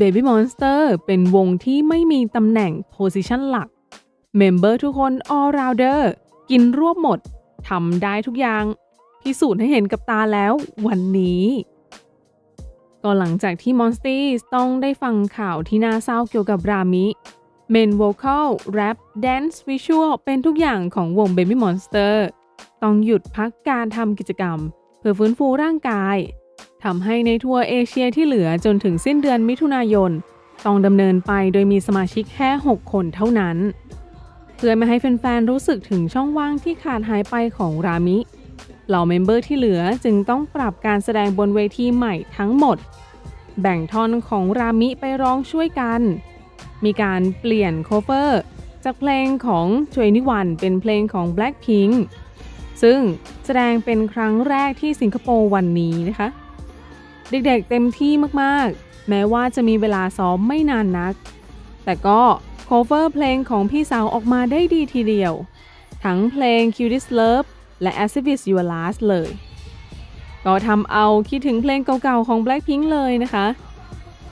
Baby Monster เป็นวงที่ไม่มีตำแหน่ง position หลัก เมมเบอร์ทุกคน all rounder กินรวบหมด ทำได้ทุกอย่าง พิสูจน์ให้เห็นกับตาแล้ววันนี้ ก็หลังจากที่ Monsters ต้องได้ฟังข่าวที่น่าเศร้าเกี่ยวกับรามิเมน vocal rap dance visual เป็นทุกอย่างของวง Baby Monster ต้องหยุดพักการทำกิจกรรม เพื่อฟื้นฟูร่างกาย ทำให้ในทัวร์เอเชียที่เหลือจนถึงสิ้นเดือนมิถุนายน ต้องดำเนินไปโดยมีสมาชิกแค่ 6 คนเท่านั้น เพื่อไม่ให้แฟนๆรู้สึกถึงช่องว่างที่ขาดหายไปของรามิ เหล่าเมมเบอร์ที่เหลือจึงต้องปรับการแสดงบนเวทีใหม่ทั้งหมด แบ่งท่อนของรามิไปร้องช่วยกัน มีการเปลี่ยนโคเวอร์จากเพลงของ21เป็นเพลงของ Blackpink ซึ่งแสดงเป็นครั้งแรกที่สิงคโปร์วันนี้นะคะ เด็กๆเต็มที่มากๆ แม้ว่าจะมีเวลาซ้อมไม่นานนัก แต่ก็โคเวอร์เพลงของพี่สาวออกมาได้ดีทีเดียว ทั้งเพลง Cuties Love และ As If It's Your Last เลย ก็ทำเอาคิดถึงเพลงเก่าๆของ Blackpink เลยนะคะ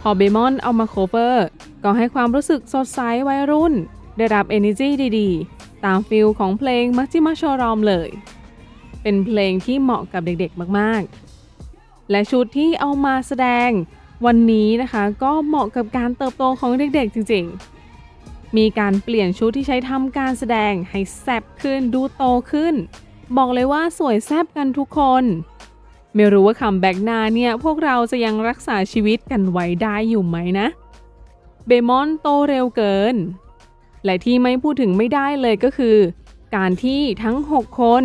พอเบมอนเอามาโคเวอร์ก็ให้ความรู้สึกสดใสวัยรุ่น ได้รับ energy ดีๆ ตามฟิลของเพลงมั j จิมาชอรอมเลย เป็นเพลงที่เหมาะกับเด็กๆมากๆ และชุดที่เอามาแสดงวันนี้นะคะก็เหมาะกับการเติบโตของเด็กๆจริงๆ มีการเปลี่ยนชุดที่ใช้ทำการแสดงให้แซบขึ้นดูโตขึ้น บอกเลยว่าสวยแซบกันทุกคน ไม่รู้ว่าคัมแบ็กนาเนี่ยพวกเราจะยังรักษาชีวิตกันไว้ได้อยู่ไหมนะ เบมอนโตเร็วเกิน และที่ไม่พูดถึงไม่ได้เลยก็คือ การที่ทั้ง 6 คน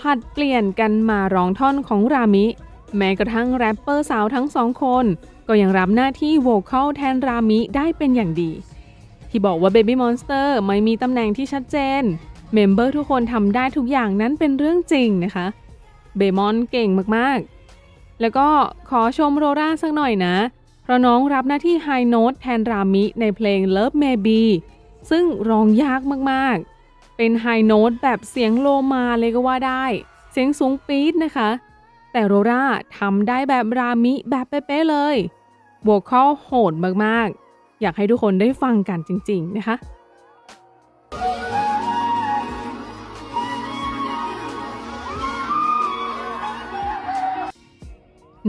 ผลัดเปลี่ยนกันมาร้องท่อนของรามิ แม้กระทั่งแรปเปอร์สาวทั้งสองคน ก็ยังรับหน้าที่โวคอลแทนรามิได้เป็นอย่างดี ที่บอกว่า Baby Monster ไม่มีตำแหน่งที่ชัดเจน เมมเบอร์ทุกคนทำได้ทุกอย่างนั้นเป็นเรื่องจริงนะคะเบมอนเก่งมากๆ แล้วก็ขอชมโรราสักหน่อยนะ เพราะน้องรับหน้าที่ไฮโน้ตแทนรามิในเพลง Love Maybe ซึ่งร้องยากมากๆ เป็นไฮโน้ตแบบเสียงโลมาเลยก็ว่าได้ เสียงสูงปี๊ดนะคะ แต่โรราทำได้แบบรามิแบบเป๊ะๆเลยโวคอโหดมากๆ อยากให้ทุกคนได้ฟังกันจริง ๆ นะคะ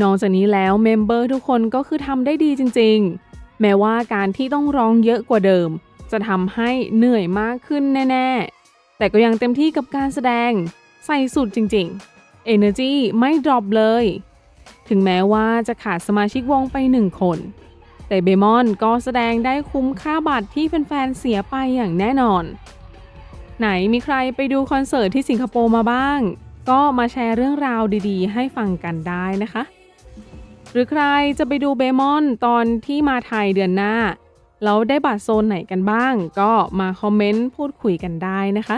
นอกจากนี้แล้วเมมเบอร์ทุกคนก็คือทำได้ดีจริง ๆ แม้ว่าการที่ต้องร้องเยอะกว่าเดิม จะทำให้เหนื่อยมากขึ้นแน่ ๆ แต่ก็ยังเต็มที่กับการแสดงใส่สุดจริง ๆ Energy ไม่ดรอปเลย ถึงแม้ว่าจะขาดสมาชิกวงไปหนึ่งคน แต่เบมอนก็แสดงได้คุ้มค่าบัตรที่แฟนๆเสียไปอย่างแน่นอน ไหนมีใครไปดูคอนเสิร์ตที่สิงคโปร์มาบ้าง ก็มาแชร์เรื่องราวดีๆ ให้ฟังกันได้นะคะ หรือใครจะไปดูเบมอนตอนที่มาไทยเดือนหน้าแล้วได้บัตรโซนไหนกันบ้าง ก็มาคอมเมนต์พูดคุยกันได้นะคะ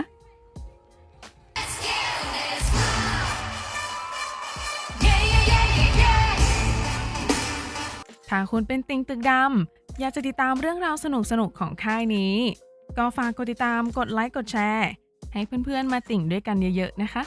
ถ้าคุณเป็นติงตึกดำอยากจะติดตามเรื่องราวสนุกๆของค่ายนี้ ก็ฝากกดติดตามกดไลค์กดแชร์ ให้เพื่อนๆมาติ่งด้วยกันเยอะๆนะคะ